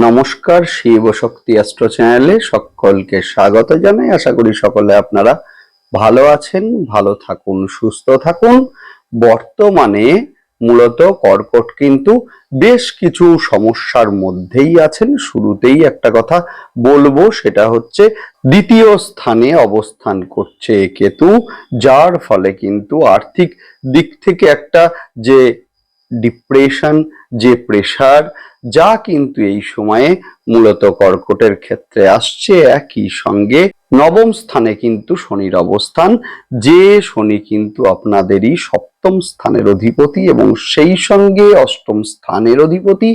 নমস্কার, শিব শক্তি অ্যাস্ট্রো চ্যানেলে সকলকে স্বাগত জানাই। আশা করি সকলে আপনারা ভালো আছেন, ভালো থাকুন, সুস্থ থাকুন। বর্তমানে মূলত কর্কট কিন্তু বেশ কিছু সমস্যার মধ্যেই আছেন। শুরুতেই একটা কথা বলব, সেটা হচ্ছে দ্বিতীয় স্থানে অবস্থান করছে কেতু, যার ফলে কিন্তু আর্থিক দিক থেকে একটা যে ডিপ্রেশন যে প্রেশার যা কিন্তু এই সময়ে মূলত কর্কটের ক্ষেত্রে আসছে। একই সঙ্গে নবম স্থানে কিন্তু শনির অবস্থান। যে শনি কিন্তু আপনাদেরই সপ্তম স্থানের অধিপতি এবং সেই সঙ্গে অষ্টম স্থানের অধিপতি,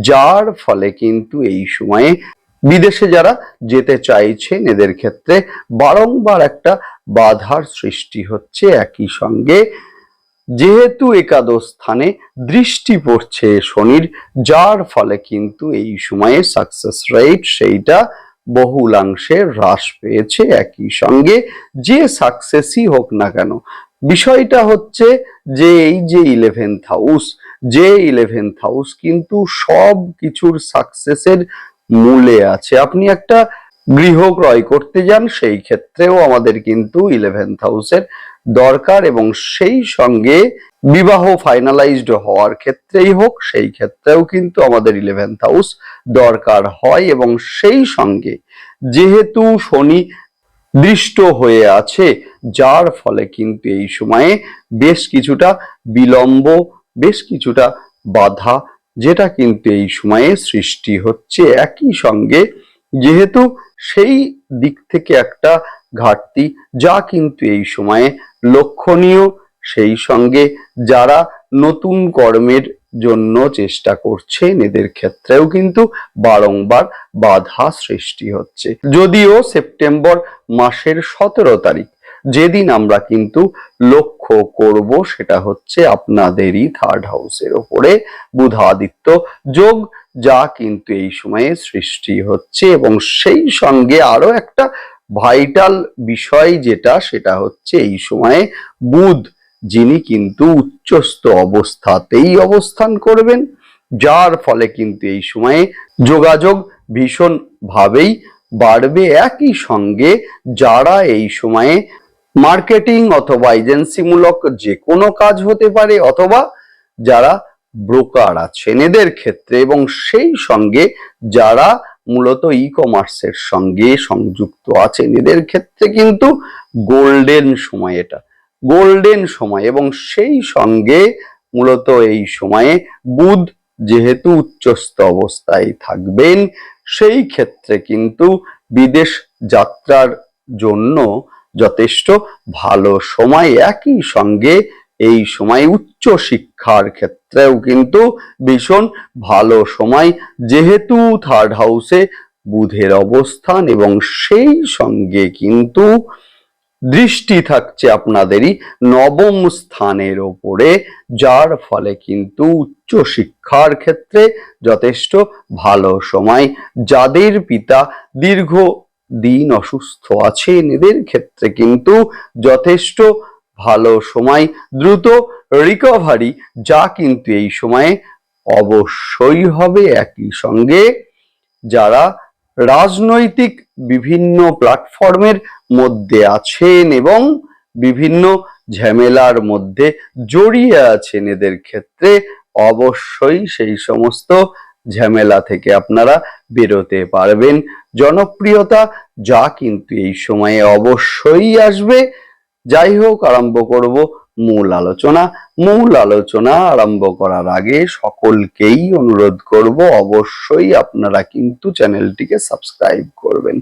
যার ফলে কিন্তু এই সময়ে বিদেশে যারা যেতে চাইছেন, এদের ক্ষেত্রে বারংবার একটা বাধার সৃষ্টি হচ্ছে। একই সঙ্গে যেহেতু একাদশ স্থানে দৃষ্টি পড়ছে শনির, যার ফলে কিন্তু এই সময়ে সাকসেস রেট সেইটা বহুলাংশে হ্রাস পেয়েছে একই সঙ্গে, যে সাকসেসই হোক না কেন। বিষয়টা হচ্ছে যে এই যে ইলেভেন্থ হাউস যে ইলেভেন্থ হাউস কিন্তু সব কিছুর সাকসেসের মূলে আছে। আপনি একটা গৃহ ক্রয় করতে যান, সেই ক্ষেত্রেও আমাদের কিন্তু ইলেভেন্থ হাউসের দরকার এবং সেই সঙ্গে বিবাহ ফাইনালাইজড হওয়ার ক্ষেত্রেই হোক, সেই ক্ষেত্রেও কিন্তু আমাদের ইলেভেন্থ হাউস দরকার হয় এবং সেই সঙ্গে যেহেতু শনি দৃষ্ট হয়ে আছে, যার ফলে কিন্তু এই সময়ে বেশ কিছুটা বিলম্ব, বেশ কিছুটা বাধা যেটা কিন্তু এই সময়ে সৃষ্টি হচ্ছে। একই সঙ্গে যেহেতু সেই দিক থেকে একটা ঘাটতি যা কিন্তু এই সময়ে লক্ষণীয়। সেই সঙ্গে যারা নতুন কর্মের জন্য চেষ্টা করছেন, এদের ক্ষেত্রেও কিন্তু বারংবার বাধা সৃষ্টি হচ্ছে। যদিও সেপ্টেম্বর মাসের সতেরো তারিখ, যেদিন আমরা কিন্তু লক্ষ্য করব, সেটা হচ্ছে আপনাদেরই থার্ড হাউসের ওপরে বুধাদিত্য যোগ, যা কিন্তু এই সময়ে সৃষ্টি হচ্ছে। এবং সেই সঙ্গে আরও একটা ভাইটাল বিষয় যেটা, সেটা হচ্ছে এই সময়ে বুধ, যিনি কিন্তু উচ্চস্থ অবস্থাতেই অবস্থান করবেন, যার ফলে কিন্তু এই সময়ে যোগাযোগ ভীষণ ভাবেই বাড়বে। একই সঙ্গে যারা এই সময়ে মার্কেটিং অথবা এজেন্সিমূলক যে কোনো কাজ হতে পারে, অথবা যারা ব্রোকার আছেন, এদের ক্ষেত্রে এবং সেই সঙ্গে যারা মূলত ই কমার্সের সঙ্গে সংযুক্ত আছেন। এদের ক্ষেত্রে কিন্তু গোল্ডেন সময় এটা। গোল্ডেন সময় এবং সেই সঙ্গে মূলত এই সময়ে বুধ যেহেতু উচ্চস্থ অবস্থায় থাকবেন, সেই ক্ষেত্রে কিন্তু বিদেশ যাত্রার জন্য যথেষ্ট ভালো সময়। একই সঙ্গে এই সময় উচ্চ শিক্ষার ক্ষেত্রেও কিন্তু ভীষণ ভালো সময়। যেহেতু থার্ড হাউসে বুধের অবস্থান এবং সেই সঙ্গে কিন্তু দৃষ্টি থাকছে আপনাদেরই নবম স্থানের ওপরে, যার ফলে কিন্তু উচ্চ শিক্ষার ক্ষেত্রে যথেষ্ট ভালো সময়। যাদের পিতা দীর্ঘ দিন অসুস্থ আছেন, এদের ক্ষেত্রে কিন্তু যথেষ্ট ভালো সময়, দ্রুত রিকভারি যা কিন্তু এই সময়ে অবশ্যই হবে একই সঙ্গে। যারা রাজনৈতিক বিভিন্ন প্ল্যাটফর্মের মধ্যে আছেন এবং বিভিন্ন ঝামেলার মধ্যে জড়িয়ে আছেন এদের ক্ষেত্রে অবশ্যই সেই সমস্ত ঝামেলা থেকে আপনারা বেরোতে পারবেন। জনপ্রিয়তা যা কিন্তু এই সময়ে অবশ্যই আসবে। যাই হোক আরম্ভ করব মূল আলোচনা। মূল আলোচনা আরম্ভ করার আগে সকলকেই অনুরোধ করব, অবশ্যই আপনারা কিন্তু চ্যানেলটিকে সাবস্ক্রাইব করবেন।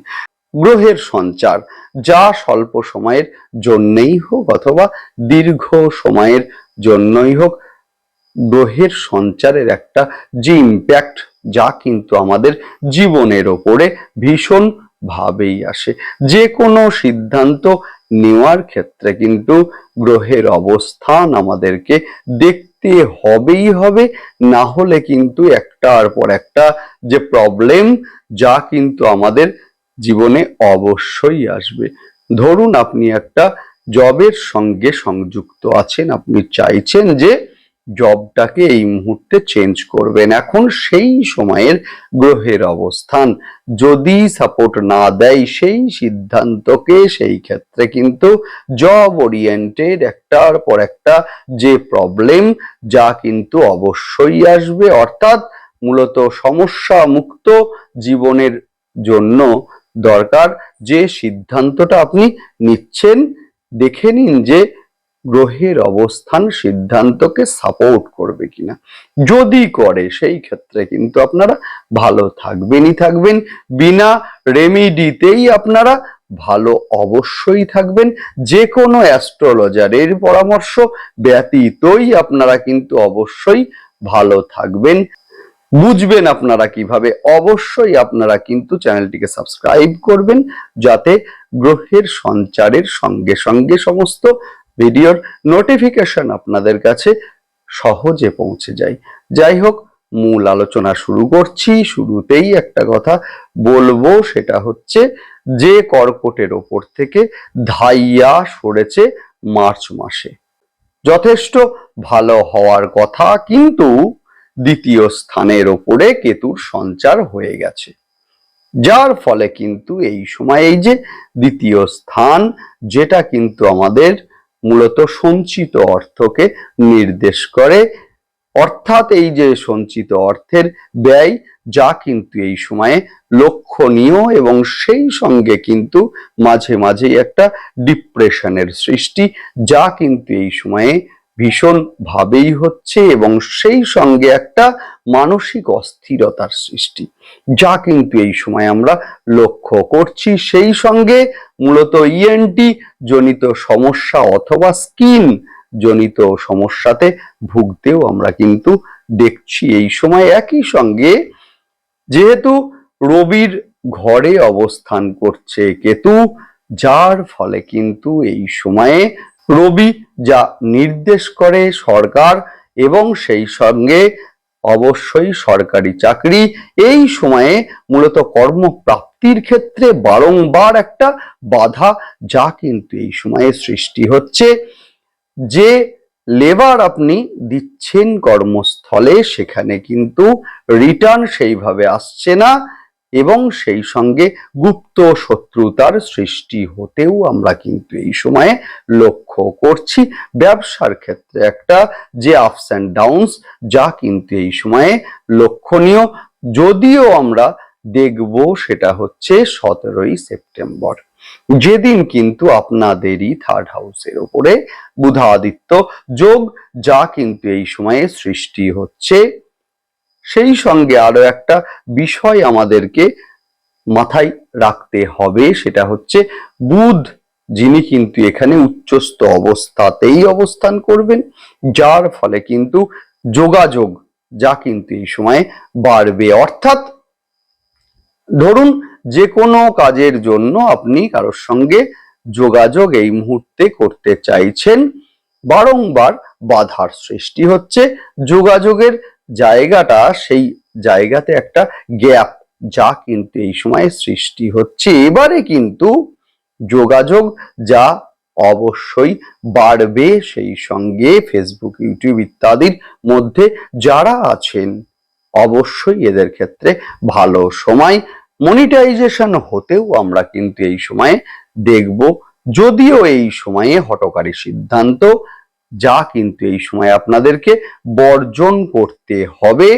গ্রহের সঞ্চার, যা স্বল্প সময়ের জন্যই হোক অথবা দীর্ঘ সময়ের জন্যই হোক, গ্রহের সঞ্চারের একটা যে ইম্প্যাক্ট যা কিন্তু আমাদের জীবনের ওপরে ভীষণ ভাবেই আসে। যে কোনো সিদ্ধান্ত নেওয়ার ক্ষেত্রে কিন্তু গ্রহের অবস্থান আমাদেরকে দেখতে হবেই হবে। না হলে কিন্তু একটার পর একটা যে প্রবলেম যা কিন্তু আমাদের জীবনে অবশ্যই আসবে। ধরুন আপনি একটা জবের সঙ্গে সংযুক্ত আছেন, আপনি চাইছেন যে জবটাকে এই মুহূর্তে চেঞ্জ করবেন। এখন সেই সময়ের গ্রহের অবস্থান। যদি সাপোর্ট না দেয়, সেই সিদ্ধান্তকে, সেই ক্ষেত্রে কিন্তু জব ওরিয়েন্টেড একটার পর একটা যে প্রবলেম যা কিন্তু অবশ্যই আসবে। অর্থাৎ মূলত সমস্যা মুক্ত জীবনের জন্য দরকার। যে সিদ্ধান্তটা আপনি নিচ্ছেন, দেখে নিন যে গ্রহের অবস্থান সিদ্ধান্তকে সাপোর্ট করবে কিনা। যদি করে, সেই ক্ষেত্রে কিন্তু আপনারা ভালো থাকবেনই থাকবেন। বিনা রেমিডিতেই আপনারা ভালো অবশ্যই থাকবেন। যে কোনো অ্যাস্ট্রোলজারের পরামর্শ ব্যতীতই আপনারা কিন্তু অবশ্যই ভালো থাকবেন। বুঝবেন আপনারা কীভাবে, অবশ্যই আপনারা কিন্তু চ্যানেলটিকে সাবস্ক্রাইব করবেন। যাতে গ্রহের সঞ্চারের সঙ্গে সঙ্গে সমস্ত ভিডিওর নোটিফিকেশন আপনাদের কাছে সহজে পৌঁছে যায়। যাই হোক, মূল আলোচনা শুরু করছি। শুরুতেই একটা কথা বলব, সেটা হচ্ছে যে কর্কটের ওপর থেকে ধাইয়া সরেছে মার্চ মাসে। যথেষ্ট ভালো হওয়ার কথা, কিন্তু দ্বিতীয় স্থানের ওপরে কেতুর সঞ্চার হয়ে গেছে। যার ফলে কিন্তু এই সময় এই যে দ্বিতীয় স্থান, যেটা কিন্তু আমাদের মূলত সঞ্চিত অর্থকে নির্দেশ করে। অর্থাৎ এই যে সঞ্চিত অর্থের ব্যয়, যা কিন্তু এই সময়ে লক্ষণীয় এবং সেই সঙ্গে কিন্তু মাঝে মাঝেই একটা ডিপ্রেশনের সৃষ্টি, যা কিন্তু এই সময়ে ভীষণ ভাবেই হচ্ছে এবং সেই সঙ্গে একটা মানসিক অস্থিরতার সৃষ্টি, যা কিন্তু এই সময় আমরা লক্ষ্য করছি। সেই সঙ্গে মূলত ইএনটি জনিত সমস্যা অথবা স্কিন জনিত সমস্যাতে ভুগতেও আমরা কিন্তু দেখছি এই সময় একই সঙ্গে। যেহেতু রবির ঘরে অবস্থান করছে কেতু, যার ফলে কিন্তু এই সময়ে রবি যা নির্দেশ করে সরকার এবং সেই সঙ্গে অবশ্যই সরকারি চাকরি, এই সময়ে মূলত কর্মপ্রাপ্তির ক্ষেত্রে বারংবার একটা বাধা যা কিন্তু এই সময়ে সৃষ্টি হচ্ছে। যে লেবার আপনি দিচ্ছেন কর্মস্থলে, সেখানে কিন্তু রিটার্ন সেইভাবে আসছে না। এবং সেই সঙ্গে গুপ্ত শত্রুতার সৃষ্টি হতেও আমরা কিন্তু এই সময়ে লক্ষ্য করছি। ব্যবসার ক্ষেত্রে একটা যে আপস অ্যান্ড ডাউনস যা কিন্তু এই সময়ে লক্ষণীয়। যদিও আমরা দেখব সেটা হচ্ছে সতেরোই সেপ্টেম্বর। যেদিন কিন্তু আপনাদেরই থার্ড হাউসের ওপরে বুধাদিত্য যোগ, যা কিন্তু এই সময়ে সৃষ্টি হচ্ছে সেই সঙ্গে আরও একটা বিষয় আমাদেরকে মাথায় রাখতে হবে, সেটা হচ্ছে বুধ, যিনি কিন্তু এখানে উচ্চস্থ অবস্থাতেই অবস্থান করবেন, যার ফলে কিন্তু যোগাযোগ যা কিন্তু এই সময়ে বাড়বে। অর্থাৎ ধরুন যে কোনো কাজের জন্য আপনি কারোর সঙ্গে যোগাযোগ এই মুহূর্তে করতে চাইছেন, বারংবার বাধার সৃষ্টি হচ্ছে, যোগাযোগের জায়গাটা সেই জায়গাতে একটা গ্যাপ যা কিন্তু এই সময় সৃষ্টি হচ্ছে। এবারে কিন্তু যোগাযোগ যা অবশ্যই বাড়বে সেই সঙ্গে ফেসবুক ইউটিউব ইত্যাদির মধ্যে যারা আছেন, অবশ্যই এদের ক্ষেত্রে ভালো সময়। মনিটাইজেশন হতেও আমরা কিন্তু এই সময়ে দেখব। যদিও এই সময়ে হটকারী সিদ্ধান্ত যা কিন্তু এই সময় আপনাদেরকে বর্জন করতে হবে,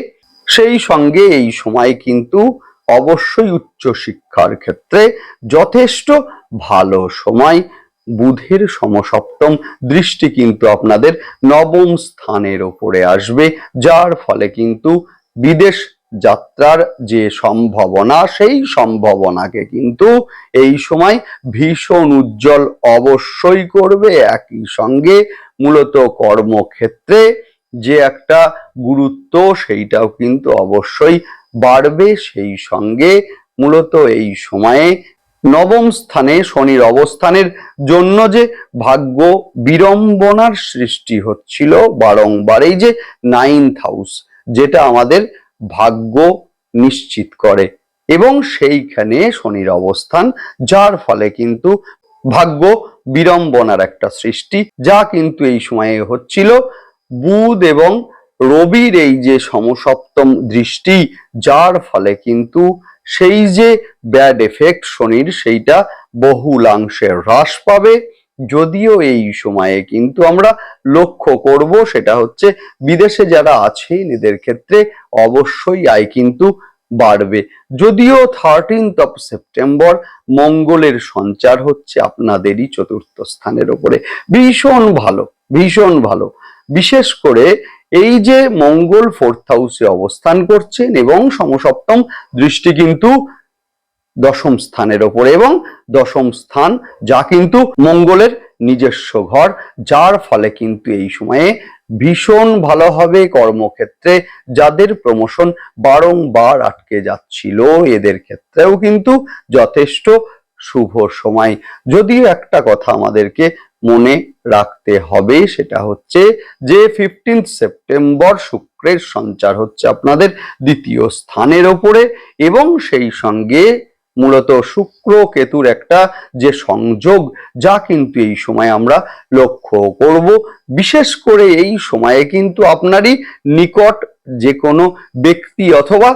সেই সঙ্গে এই সময় কিন্তু অবশ্যই উচ্চ শিক্ষার ক্ষেত্রে যথেষ্ট ভালো সময়। বুধের সমসপ্তম দৃষ্টি কিন্তু আপনাদের নবম স্থানের ওপরে আসবে, যার ফলে কিন্তু বিদেশ যাত্রার যে সম্ভাবনা, সেই সম্ভাবনাকে কিন্তু এই সময় ভীষণ উজ্জ্বল অবশ্যই করবে। একই সঙ্গে মূলত কর্মক্ষেত্রে যে একটা গুরুত্ব, সেইটাও কিন্তু অবশ্যই বাড়বে। সেই সঙ্গে মূলত এই সময়ে নবম স্থানে শনির অবস্থানের জন্য যে ভাগ্য বিড়ম্বনার সৃষ্টি হচ্ছিল, বারংবার এই যে নাইন্থ হাউস যেটা আমাদের ভাগ্য নিশ্চিত করে। এবং সেইখানে শনির অবস্থান, যার ফলে কিন্তু ভাগ্য বিড়ম্বনার একটা সৃষ্টি, যা কিন্তু এই সময়ে হচ্ছিল। বুধ এবং রবির এই যে সমসপ্তম দৃষ্টি, যার ফলে কিন্তু সেই যে ব্যাড এফেক্ট শনির, সেইটা বহুলাংশে হ্রাস পাবে। যদিও এই সময়ে কিন্তু আমরা লক্ষ্য করব সেটা হচ্ছে বিদেশে যারা আছেন, এদের ক্ষেত্রে অবশ্যই আয় কিন্তু বাড়বে। যদিও থার্টিনথ অফ সেপ্টেম্বর মঙ্গলের সঞ্চার হচ্ছে আপনাদেরই চতুর্থ স্থানের ওপরে। ভীষণ ভালো ভীষণ ভালো। বিশেষ করে এই যে মঙ্গল ফোর্থ হাউসে অবস্থান করছেন এবং সমসপ্তম দৃষ্টি কিন্তু দশম স্থানের ওপরে এবং দশম স্থান যা কিন্তু মঙ্গলের নিজস্ব ঘর, যার ফলে কিন্তু এই সময়ে ভীষণ ভালো হবে কর্মক্ষেত্রে। যাদের প্রমোশন বারংবার আটকে যাচ্ছিল, এদের ক্ষেত্রেও কিন্তু যথেষ্ট শুভ সময়। যদিও একটা কথা আমাদেরকে মনে রাখতে হবে, সেটা হচ্ছে যে ফিফটিন্থ সেপ্টেম্বর শুক্রের সঞ্চার হচ্ছে আপনাদের দ্বিতীয় স্থানের ওপরে এবং সেই সঙ্গে মূলত শুক্র কেতুর একটা যে সংযোগ, যা কিন্তু এই সময় আমরা লক্ষ্য করব। বিশেষ করে এই সময়ে কিন্তু আপনারই নিকট যে কোনো ব্যক্তি অথবা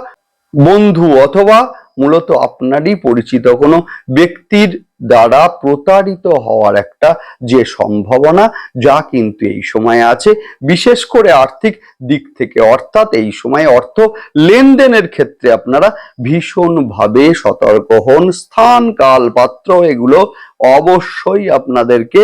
বন্ধু অথবা মূলত আপনারই পরিচিত, কোনো ব্যক্তির দ্বারা প্রতারিত হওয়ার একটা যে সম্ভাবনা, যা কিন্তু এই সময়ে আছে। বিশেষ করে আর্থিক দিক থেকে, অর্থাৎ এই সময়ে অর্থ লেনদেনের ক্ষেত্রে আপনারা ভীষণভাবে সতর্ক হন। স্থান কাল পাত্র এগুলো অবশ্যই আপনাদেরকে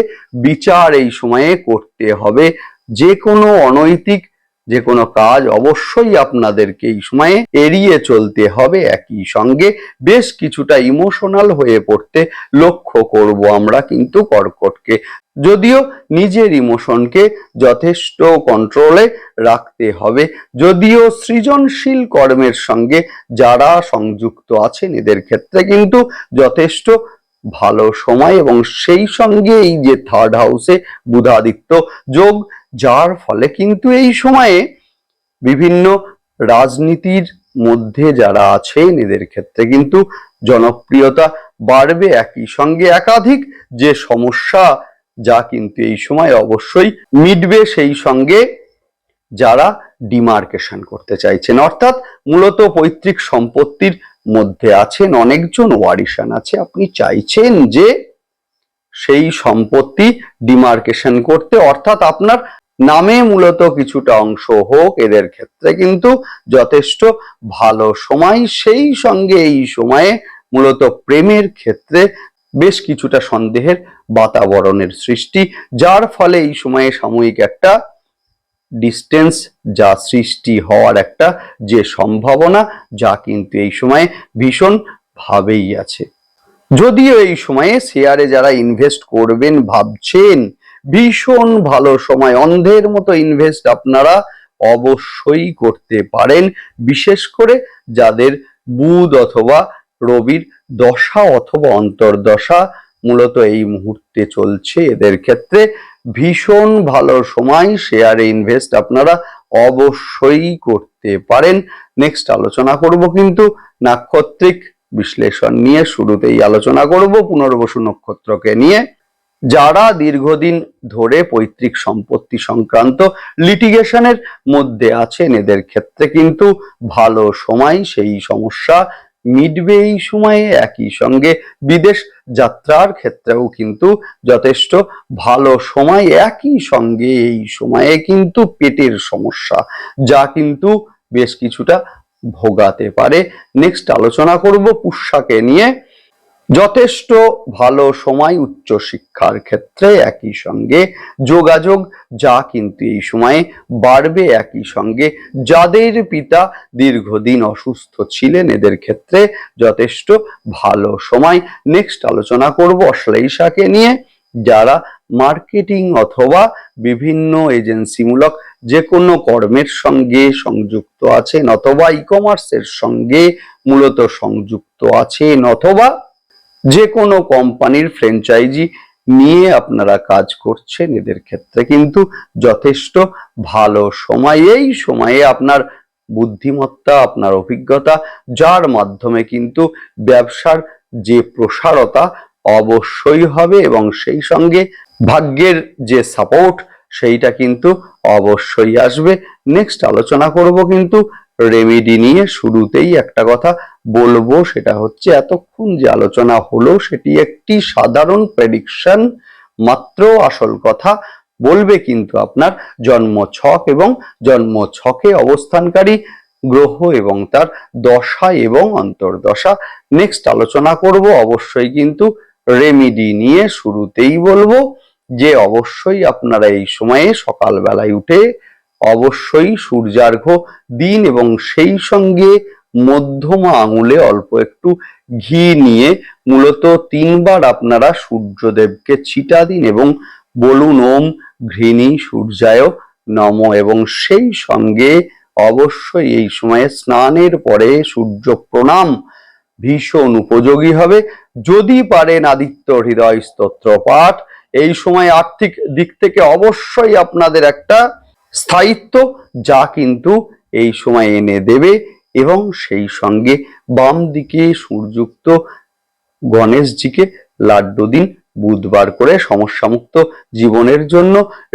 বিচার এই সময়ে করতে হবে। যে কোনো অনৈতিক যে কোনো কাজ অবশ্যই আপনাদেরকে এই সময়ে এড়িয়ে চলতে হবে একই সঙ্গে। বেশ কিছুটা ইমোশনাল হয়ে পড়তে লক্ষ্য করব আমরা কিন্তু কর্কটকে। যদিও নিজের ইমোশনকে যথেষ্ট কন্ট্রোলে রাখতে হবে। যদিও সৃজনশীল কর্মের সঙ্গে যারা সংযুক্ত আছেন, এদের ক্ষেত্রে কিন্তু যথেষ্ট ভালো সময় এবং সেই সঙ্গে এই যে থার্ড হাউসে বুধাদিত্য যোগ যার ফলে কিন্তু এই সময়ে বিভিন্ন রাজনীতির মধ্যে যারা আছেন, এদের ক্ষেত্রে কিন্তু জনপ্রিয়তা বাড়বে। একই সঙ্গে একাধিক যে সমস্যা যা কিন্তু এই সময় অবশ্যই মিটবে, সেই সঙ্গে যারা ডিমার্কেশন করতে চাইছেন, অর্থাৎ মূলত পৈতৃক সম্পত্তির মধ্যে আছেন, অনেকজন ওয়ারিশান আছে। আপনি চাইছেন যে সেই সম্পত্তি ডিমার্কেশন করতে, অর্থাৎ আপনার নামে মূলত কিছুটা অংশ হোক, এদের ক্ষেত্রে কিন্তু যথেষ্ট ভালো সময়। সেই সঙ্গে এই সময়ে মূলত প্রেমের ক্ষেত্রে বেশ কিছুটা সন্দেহের বাতাবরণের সৃষ্টি, যার ফলে এই সময়ে সাময়িক একটা ডিস্টেন্স যা সৃষ্টি হওয়ার একটা যে সম্ভাবনা, যা কিন্তু এই সময়ে ভীষণ ভাবেই আছে। যদিও এই সময়ে শেয়ারে যারা ইনভেস্ট করবেন ভাবছেন, ভীষণ ভালো সময়, অন্ধের মতো ইনভেস্ট আপনারা অবশ্যই করতে পারেন। বিশেষ করে যাদের বুধ অথবা রবির দশা অথবা অন্তর্দশা মূলত এই মুহূর্তে চলছে, এদের ক্ষেত্রে ভীষণ ভালো সময় শেয়ারে ইনভেস্ট আপনারা অবশ্যই করতে পারেন। নেক্সট আলোচনা করব কিন্তু নাক্ষত্রিক বিশ্লেষণ নিয়ে শুরুতেই আলোচনা করব পুনর্বসু নক্ষত্রকে নিয়ে। যারা দীর্ঘদিন ধরে পৈতৃক সম্পত্তি সংক্রান্ত লিটিগেশনের মধ্যে আছেন, এদের ক্ষেত্রে কিন্তু ভালো সময়, সেই সমস্যা মিটবে এই সময়ে। একই সঙ্গে বিদেশ যাত্রার ক্ষেত্রেও কিন্তু যথেষ্ট ভালো সময়। একই সঙ্গে এই সময়ে কিন্তু পেটের সমস্যা, যা কিন্তু বেশ কিছুটা ভোগাতে পারে। নেক্সট আলোচনা করব পুষ্যাকে নিয়ে। যথেষ্ট ভালো সময় উচ্চ শিক্ষার ক্ষেত্রে একই সঙ্গে যোগাযোগ, যা কিন্তু এই সময়ে বাড়বে একই সঙ্গে। যাদের পিতা দীর্ঘদিন অসুস্থ ছিলেন, এদের ক্ষেত্রে যথেষ্ট ভালো সময়। নেক্সট আলোচনা করব অশ্লেষাকে নিয়ে। যারা মার্কেটিং অথবা বিভিন্ন এজেন্সিমূলক যে কোনো কর্মের সঙ্গে সংযুক্ত আছেন অথবা ই কমার্সের সঙ্গে মূলত সংযুক্ত আছেন অথবা যে কোনো কোম্পানির ফ্র্যাঞ্চাইজি নিয়ে আপনারা কাজ করছেন, এদের ক্ষেত্রে কিন্তু যথেষ্ট ভালো সময়। এই সময়ে আপনার বুদ্ধিমত্তা, আপনার অভিজ্ঞতা, যার মাধ্যমে কিন্তু ব্যবসার যে প্রসারতা অবশ্যই হবে এবং সেই সঙ্গে ভাগ্যের যে সাপোর্ট সেইটা কিন্তু অবশ্যই আসবে। নেক্সট আলোচনা করব কিন্তু রেমিডি নিয়ে। শুরুতেই একটা কথা বলব, সেটা হচ্ছে এতক্ষণ যে আলোচনা হলো, সেটি একটি সাধারণ প্রেডিকশন মাত্র আসল কথা। বলবে কিন্তু আপনার জন্ম ছক এবং জন্ম ছকে অবস্থানকারী গ্রহ এবং তার দশা এবং অন্তর্দশা। নেক্সট আলোচনা করব, অবশ্যই কিন্তু রেমিডি নিয়ে শুরুতেই বলব যে অবশ্যই আপনারা এই সময়ে সকালবেলায় উঠে অবশ্যই সূর্যার্ঘ্য দিন এবং সেই সঙ্গে মধ্যমা আঙুলে অল্প একটু ঘি নিয়ে মূলত তিনবার আপনারা সূর্যদেবকে ছিটা দিন এবং বলুন, ওম ঘৃণী সূর্যায় নম এবং সেই সঙ্গে অবশ্যই এই সময়ে স্নানের পরে সূর্য প্রণাম ভীষণ উপযোগী হবে। যদি পারেন আদিত্য হৃদয় স্তোত্র পাঠ, এই সময় আর্থিক দিক থেকে অবশ্যই আপনাদের একটা স্থায়িত্ব, যা কিন্তু এই সময় এনে দেবে এবং সেই সঙ্গে বাম দিকে সূর্যুক্ত গণেশজিকে লাড্ডু দিন, বুধবার করে সমস্যামুক্ত জীবনের জন্য।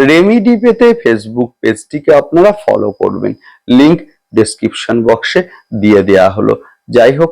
রেমিডি পেতে ফেসবুক পেজটিকে আপনারা ফলো করবেন। লিংক ডেসক্রিপশন বক্সে দিয়ে দেয়া হলো। যাই হোক